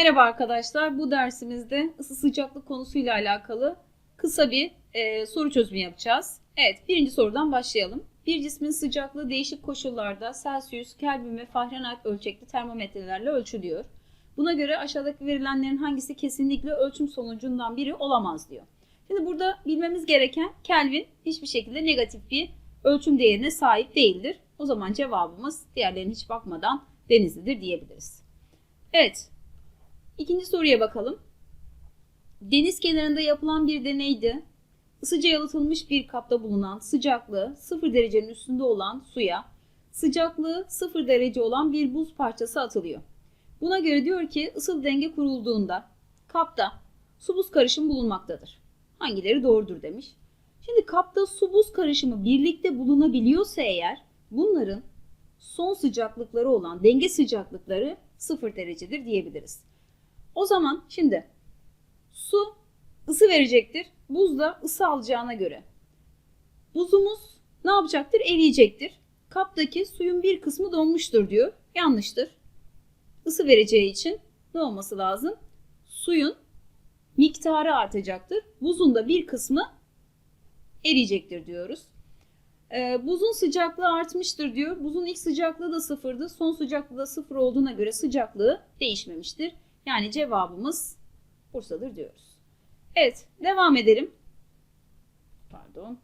Merhaba arkadaşlar. Bu dersimizde ısı sıcaklık konusuyla alakalı kısa bir e, soru çözümü yapacağız. Evet, birinci sorudan başlayalım. Bir cismin sıcaklığı değişik koşullarda Celsius, Kelvin ve Fahrenheit ölçekli termometrelerle ölçülüyor. Buna göre aşağıdaki verilenlerin hangisi kesinlikle ölçüm sonucundan biri olamaz diyor. Şimdi burada bilmemiz gereken Kelvin hiçbir şekilde negatif bir ölçüm değerine sahip değildir. O zaman cevabımız diğerlerine hiç bakmadan denizlidir diyebiliriz. Evet, İkinci soruya bakalım. Deniz kenarında yapılan bir deneyde ısıca yalıtılmış bir kapta bulunan sıcaklığı 0 derecenin üstünde olan suya sıcaklığı 0 derece olan bir buz parçası atılıyor. Buna göre diyor ki ısıl denge kurulduğunda kapta su buz karışımı bulunmaktadır. Hangileri doğrudur demiş. Şimdi kapta su buz karışımı birlikte bulunabiliyorsa eğer bunların son sıcaklıkları olan denge sıcaklıkları 0 derecedir diyebiliriz. O zaman şimdi su ısı verecektir. Buz da ısı alacağına göre. Buzumuz ne yapacaktır? Eriyecektir. Kaptaki suyun bir kısmı donmuştur diyor. Yanlıştır. Isı vereceği için ne olması lazım? Suyun miktarı artacaktır. Buzun da bir kısmı eriyecektir diyoruz. Ee, buzun sıcaklığı artmıştır diyor. Buzun ilk sıcaklığı da sıfırdı. Son sıcaklığı da sıfır olduğuna göre sıcaklığı değişmemiştir. Yani cevabımız Bursa'dır diyoruz. Evet, devam edelim. Pardon.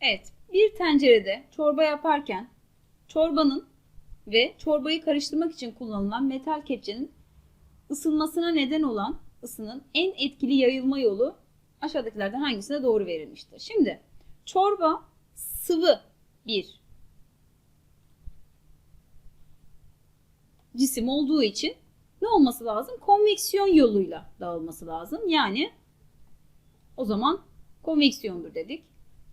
Evet, bir tencerede çorba yaparken çorbanın ve çorbayı karıştırmak için kullanılan metal kepçenin ısınmasına neden olan ısının en etkili yayılma yolu aşağıdakilerden hangisine doğru verilmiştir? Şimdi çorba sıvı bir cisim olduğu için ne olması lazım? Konveksiyon yoluyla dağılması lazım. Yani o zaman konveksiyondur dedik.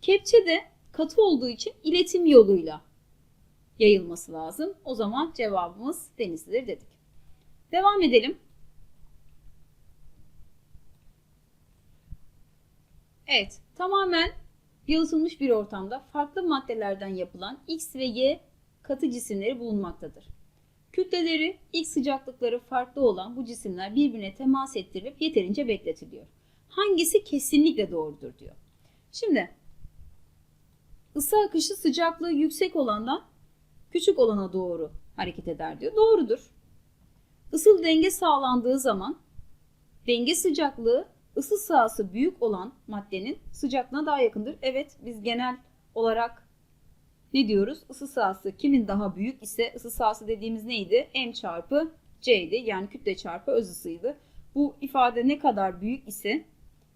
Kepçe de katı olduğu için iletim yoluyla yayılması lazım. O zaman cevabımız denizlidir dedik. Devam edelim. Evet, tamamen yalıtılmış bir ortamda farklı maddelerden yapılan X ve Y katı cisimleri bulunmaktadır. Kütleleri, ilk sıcaklıkları farklı olan bu cisimler birbirine temas ettirilip yeterince bekletiliyor. Hangisi kesinlikle doğrudur diyor. Şimdi ısı akışı sıcaklığı yüksek olandan küçük olana doğru hareket eder diyor. Doğrudur. Isıl denge sağlandığı zaman denge sıcaklığı ısı sahası büyük olan maddenin sıcaklığına daha yakındır. Evet biz genel olarak ne diyoruz? Isı sahası kimin daha büyük ise ısı sahası dediğimiz neydi? M çarpı C'ydi. Yani kütle çarpı öz ısıydı. Bu ifade ne kadar büyük ise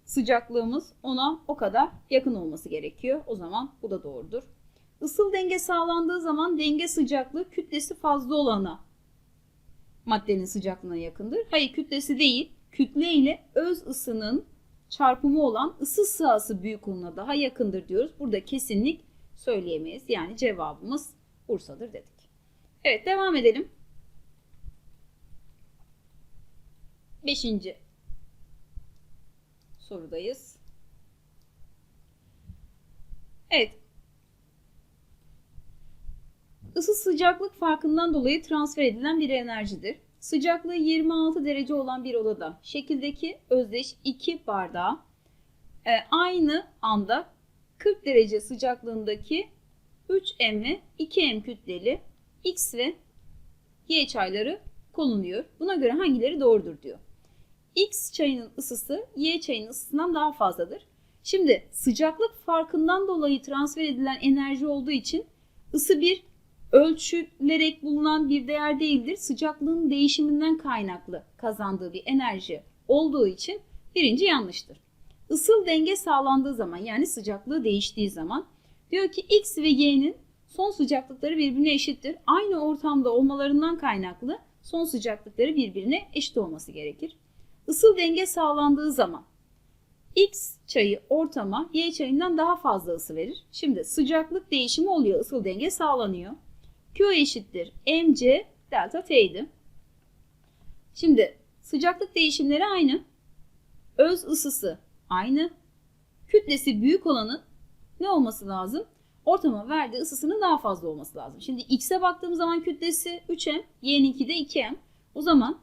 sıcaklığımız ona o kadar yakın olması gerekiyor. O zaman bu da doğrudur. Isıl denge sağlandığı zaman denge sıcaklığı kütlesi fazla olana maddenin sıcaklığına yakındır. Hayır kütlesi değil kütle ile öz ısının çarpımı olan ısı sahası büyük olana daha yakındır diyoruz. Burada kesinlik söyleyemeyiz. Yani cevabımız Bursa'dır dedik. Evet devam edelim. Beşinci sorudayız. Evet. Isı sıcaklık farkından dolayı transfer edilen bir enerjidir. Sıcaklığı 26 derece olan bir odada şekildeki özdeş iki bardağı e, aynı anda 40 derece sıcaklığındaki 3M ve 2M kütleli X ve Y çayları konuluyor. Buna göre hangileri doğrudur diyor. X çayının ısısı Y çayının ısısından daha fazladır. Şimdi sıcaklık farkından dolayı transfer edilen enerji olduğu için ısı bir ölçülerek bulunan bir değer değildir. Sıcaklığın değişiminden kaynaklı kazandığı bir enerji olduğu için birinci yanlıştır. Isıl denge sağlandığı zaman yani sıcaklığı değiştiği zaman diyor ki X ve Y'nin son sıcaklıkları birbirine eşittir. Aynı ortamda olmalarından kaynaklı son sıcaklıkları birbirine eşit olması gerekir. Isıl denge sağlandığı zaman X çayı ortama Y çayından daha fazla ısı verir. Şimdi sıcaklık değişimi oluyor, ısıl denge sağlanıyor. Q eşittir mc delta T'ydi. Şimdi sıcaklık değişimleri aynı. Öz ısısı aynı. Kütlesi büyük olanın ne olması lazım? ortama verdiği ısısının daha fazla olması lazım. Şimdi x'e baktığım zaman kütlesi 3m, y'ninki de 2m. O zaman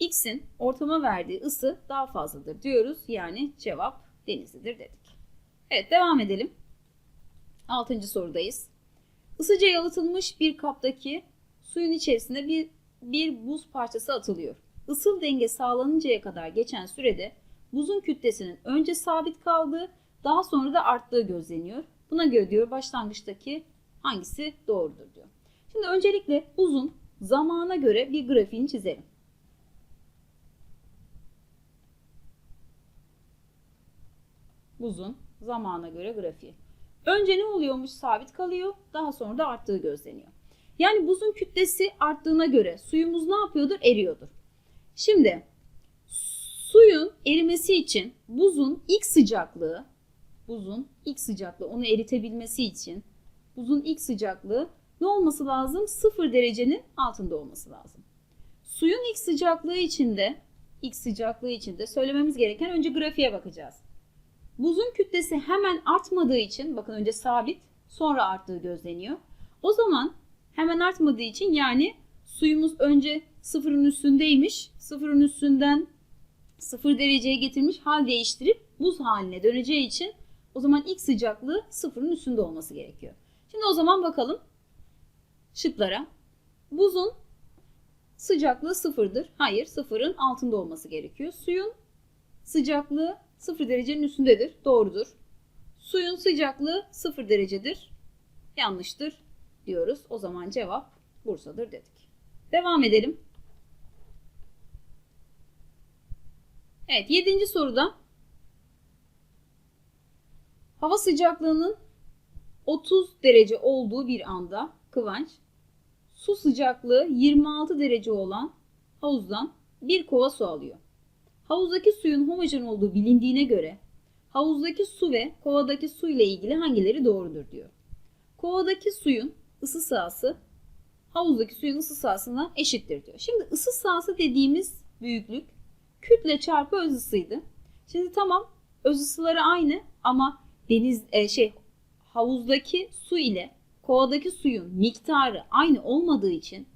x'in ortama verdiği ısı daha fazladır diyoruz. Yani cevap denizlidir dedik. Evet devam edelim. Altıncı sorudayız. Isıca yalıtılmış bir kaptaki suyun içerisine bir, bir buz parçası atılıyor. Isıl denge sağlanıncaya kadar geçen sürede buzun kütlesinin önce sabit kaldığı daha sonra da arttığı gözleniyor. Buna göre diyor başlangıçtaki hangisi doğrudur diyor. Şimdi öncelikle buzun zamana göre bir grafiğini çizelim. Buzun zamana göre grafiği. Önce ne oluyormuş? Sabit kalıyor. Daha sonra da arttığı gözleniyor. Yani buzun kütlesi arttığına göre suyumuz ne yapıyordur? Eriyordur. Şimdi suyun erimesi için buzun ilk sıcaklığı buzun ilk sıcaklığı onu eritebilmesi için buzun ilk sıcaklığı ne olması lazım? 0 derecenin altında olması lazım. Suyun ilk sıcaklığı içinde ilk sıcaklığı içinde söylememiz gereken önce grafiğe bakacağız. Buzun kütlesi hemen artmadığı için bakın önce sabit sonra arttığı gözleniyor. O zaman hemen artmadığı için yani suyumuz önce sıfırın üstündeymiş. Sıfırın üstünden sıfır dereceye getirmiş hal değiştirip buz haline döneceği için o zaman ilk sıcaklığı sıfırın üstünde olması gerekiyor. Şimdi o zaman bakalım şıklara. Buzun sıcaklığı sıfırdır. Hayır sıfırın altında olması gerekiyor. Suyun sıcaklığı sıfır derecenin üstündedir. Doğrudur. Suyun sıcaklığı sıfır derecedir. Yanlıştır diyoruz. O zaman cevap Bursa'dır dedik. Devam edelim. Evet yedinci soruda hava sıcaklığının 30 derece olduğu bir anda Kıvanç su sıcaklığı 26 derece olan havuzdan bir kova su alıyor. Havuzdaki suyun homojen olduğu bilindiğine göre havuzdaki su ve kovadaki su ile ilgili hangileri doğrudur diyor. Kovadaki suyun ısı sahası havuzdaki suyun ısı sahasına eşittir diyor. Şimdi ısı sahası dediğimiz büyüklük kütle çarpı öz ısıydı. Şimdi tamam öz ısıları aynı ama deniz e, şey havuzdaki su ile kovadaki suyun miktarı aynı olmadığı için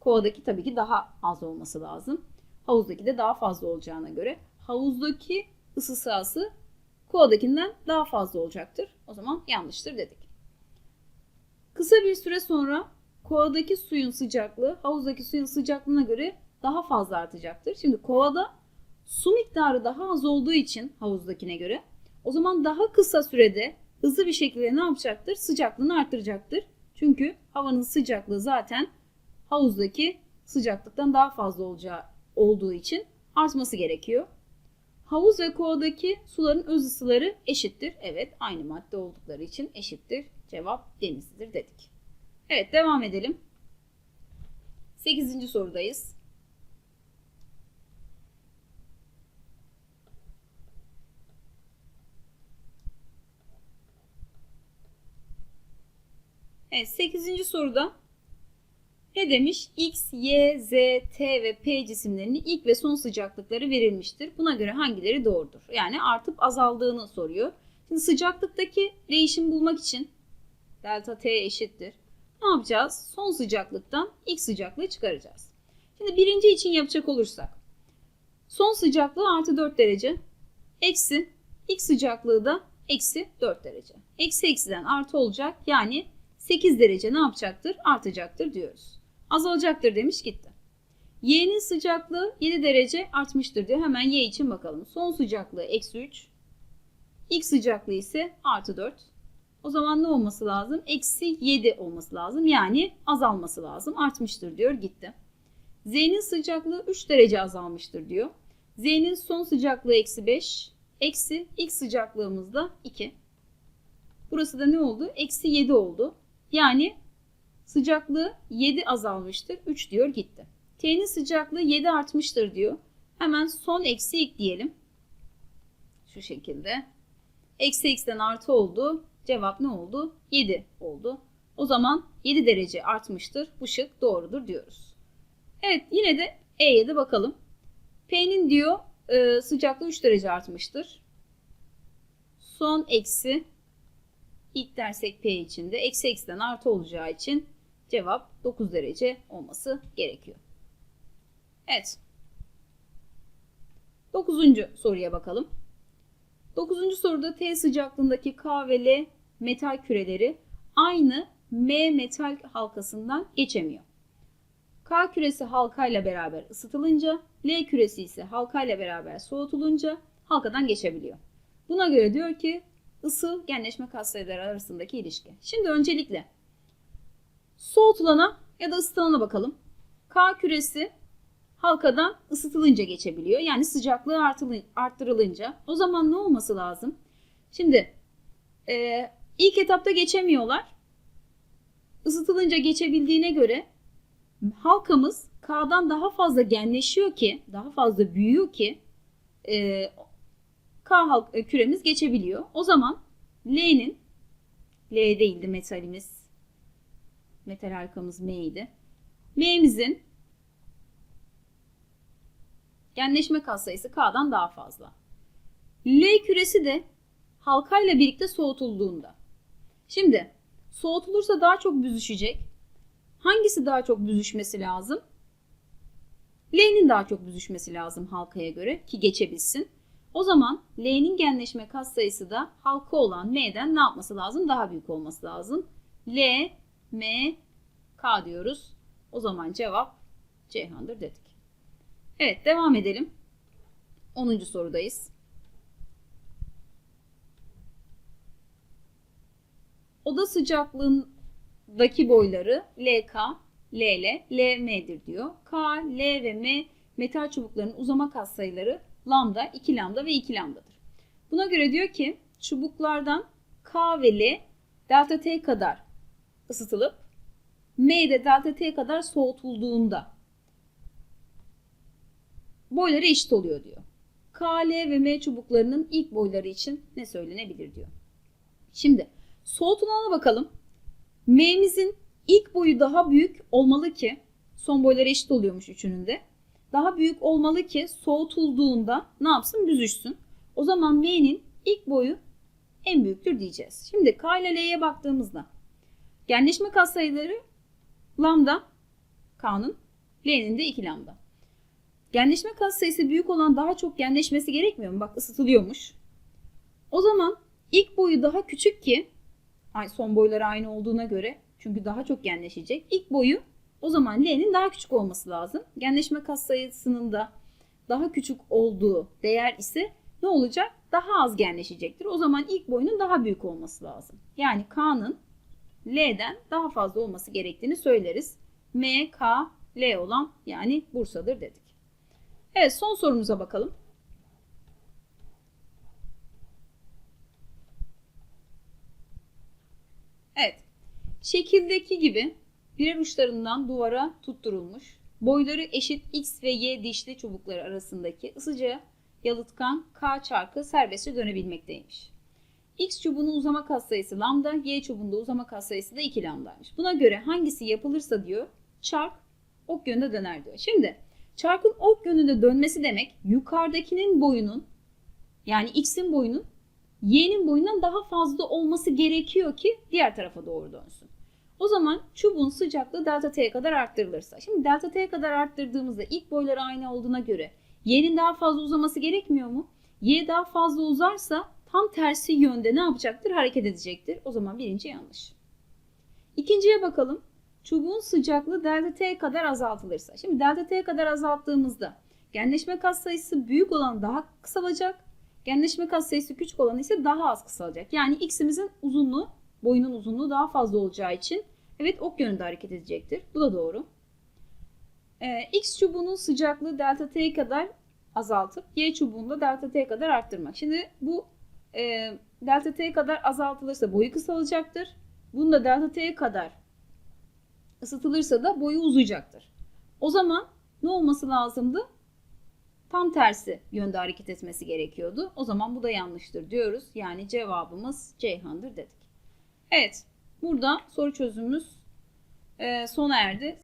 kovadaki tabii ki daha az olması lazım. Havuzdaki de daha fazla olacağına göre havuzdaki ısı sahası kovadakinden daha fazla olacaktır. O zaman yanlıştır dedik. Kısa bir süre sonra kovadaki suyun sıcaklığı havuzdaki suyun sıcaklığına göre daha fazla artacaktır. Şimdi kovada su miktarı daha az olduğu için havuzdakine göre o zaman daha kısa sürede hızlı bir şekilde ne yapacaktır? Sıcaklığını arttıracaktır. Çünkü havanın sıcaklığı zaten havuzdaki sıcaklıktan daha fazla olacağı olduğu için artması gerekiyor. Havuz ve kovadaki suların öz ısıları eşittir. Evet aynı madde oldukları için eşittir. Cevap denizlidir dedik. Evet devam edelim. 8. sorudayız. Evet 8. soruda ne demiş? X, Y, Z, T ve P cisimlerinin ilk ve son sıcaklıkları verilmiştir. Buna göre hangileri doğrudur? Yani artıp azaldığını soruyor. Şimdi sıcaklıktaki değişim bulmak için delta T eşittir. Ne yapacağız? Son sıcaklıktan ilk sıcaklığı çıkaracağız. Şimdi birinci için yapacak olursak. Son sıcaklığı artı 4 derece. Eksi ilk sıcaklığı da eksi 4 derece. Eksi eksiden artı olacak. Yani 8 derece ne yapacaktır? Artacaktır diyoruz. Azalacaktır demiş gitti. Y'nin sıcaklığı 7 derece artmıştır diyor. Hemen Y için bakalım. Son sıcaklığı eksi 3. İlk sıcaklığı ise artı 4. O zaman ne olması lazım? Eksi 7 olması lazım. Yani azalması lazım. Artmıştır diyor. Gitti. Z'nin sıcaklığı 3 derece azalmıştır diyor. Z'nin son sıcaklığı eksi 5. Eksi ilk sıcaklığımız da 2. Burası da ne oldu? Eksi 7 oldu. Yani sıcaklığı 7 azalmıştır. 3 diyor gitti. T'nin sıcaklığı 7 artmıştır diyor. Hemen son eksi ilk diyelim. Şu şekilde. Eksi x'den artı oldu. Cevap ne oldu? 7 oldu. O zaman 7 derece artmıştır. Bu şık doğrudur diyoruz. Evet yine de E'ye de bakalım. P'nin diyor e, sıcaklığı 3 derece artmıştır. Son eksi ilk dersek P içinde eksi eksiden artı olacağı için cevap 9 derece olması gerekiyor. Evet. Dokuzuncu soruya bakalım. Dokuzuncu soruda T sıcaklığındaki K ve L metal küreleri aynı M metal halkasından geçemiyor. K küresi halkayla beraber ısıtılınca, L küresi ise halkayla beraber soğutulunca halkadan geçebiliyor. Buna göre diyor ki ısı genleşme katsayıları arasındaki ilişki. Şimdi öncelikle soğutulana ya da ısıtılana bakalım. K küresi halkadan ısıtılınca geçebiliyor. Yani sıcaklığı arttırılınca. O zaman ne olması lazım? Şimdi e, ilk etapta geçemiyorlar. Isıtılınca geçebildiğine göre halkamız K'dan daha fazla genleşiyor ki, daha fazla büyüyor ki e, K halk, e, küremiz geçebiliyor. O zaman L'nin L değildi metalimiz. Metal halkamız M idi. M'mizin genleşme katsayısı K'dan daha fazla. L küresi de halkayla birlikte soğutulduğunda. Şimdi soğutulursa daha çok büzüşecek. Hangisi daha çok büzüşmesi lazım? L'nin daha çok büzüşmesi lazım halkaya göre ki geçebilsin. O zaman L'nin genleşme katsayısı da halka olan M'den ne yapması lazım? Daha büyük olması lazım. L, M, K diyoruz. O zaman cevap Ceyhan'dır dedik. Evet devam edelim. 10. sorudayız. Oda sıcaklığındaki boyları LK, LL, LM'dir diyor. K, L ve M metal çubuklarının uzama katsayıları lambda, 2 lambda ve 2 lambdadır. Buna göre diyor ki çubuklardan K ve L delta T kadar ısıtılıp M de delta T kadar soğutulduğunda boyları eşit oluyor diyor. K, ve M çubuklarının ilk boyları için ne söylenebilir diyor. Şimdi soğutulana bakalım. M'mizin ilk boyu daha büyük olmalı ki son boyları eşit oluyormuş üçünün de. Daha büyük olmalı ki soğutulduğunda ne yapsın büzüşsün. O zaman M'nin ilk boyu en büyüktür diyeceğiz. Şimdi K ile L'ye baktığımızda genleşme katsayıları lambda K'nın L'nin de 2 lambda. Genleşme katsayısı büyük olan daha çok genleşmesi gerekmiyor mu? Bak ısıtılıyormuş. O zaman ilk boyu daha küçük ki son boyları aynı olduğuna göre çünkü daha çok genleşecek. İlk boyu o zaman L'nin daha küçük olması lazım. Genleşme katsayısının da daha küçük olduğu değer ise ne olacak? Daha az genleşecektir. O zaman ilk boyunun daha büyük olması lazım. Yani K'nın L'den daha fazla olması gerektiğini söyleriz. M, K, L olan yani Bursa'dır dedik. Evet son sorumuza bakalım. Evet. Şekildeki gibi birer uçlarından duvara tutturulmuş, boyları eşit X ve Y dişli çubukları arasındaki ısıca yalıtkan K çarkı serbestçe dönebilmekteymiş. X çubuğunun uzama katsayısı lambda, Y çubuğunda uzama katsayısı da 2 lambdaymış. Buna göre hangisi yapılırsa diyor çark ok yönünde döner diyor. Şimdi çarkın ok yönünde dönmesi demek yukarıdakinin boyunun yani X'in boyunun Y'nin boyundan daha fazla olması gerekiyor ki diğer tarafa doğru dönsün. O zaman çubuğun sıcaklığı delta T'ye kadar arttırılırsa. Şimdi delta T'ye kadar arttırdığımızda ilk boyları aynı olduğuna göre Y'nin daha fazla uzaması gerekmiyor mu? Y daha fazla uzarsa tam tersi yönde ne yapacaktır? Hareket edecektir. O zaman birinci yanlış. İkinciye bakalım. Çubuğun sıcaklığı delta T kadar azaltılırsa. Şimdi delta T kadar azalttığımızda genleşme katsayısı büyük olan daha kısalacak. Genleşme katsayısı küçük olan ise daha az kısalacak. Yani x'imizin uzunluğu, boyunun uzunluğu daha fazla olacağı için evet ok yönünde hareket edecektir. Bu da doğru. Ee, x çubuğunun sıcaklığı delta T kadar azaltıp y çubuğunda delta T kadar arttırmak. Şimdi bu e, delta T kadar azaltılırsa boyu kısalacaktır. Bunu da delta T kadar ısıtılırsa da boyu uzayacaktır. O zaman ne olması lazımdı? Tam tersi yönde hareket etmesi gerekiyordu. O zaman bu da yanlıştır diyoruz. Yani cevabımız Ceyhan'dır dedik. Evet burada soru çözümümüz sona erdi.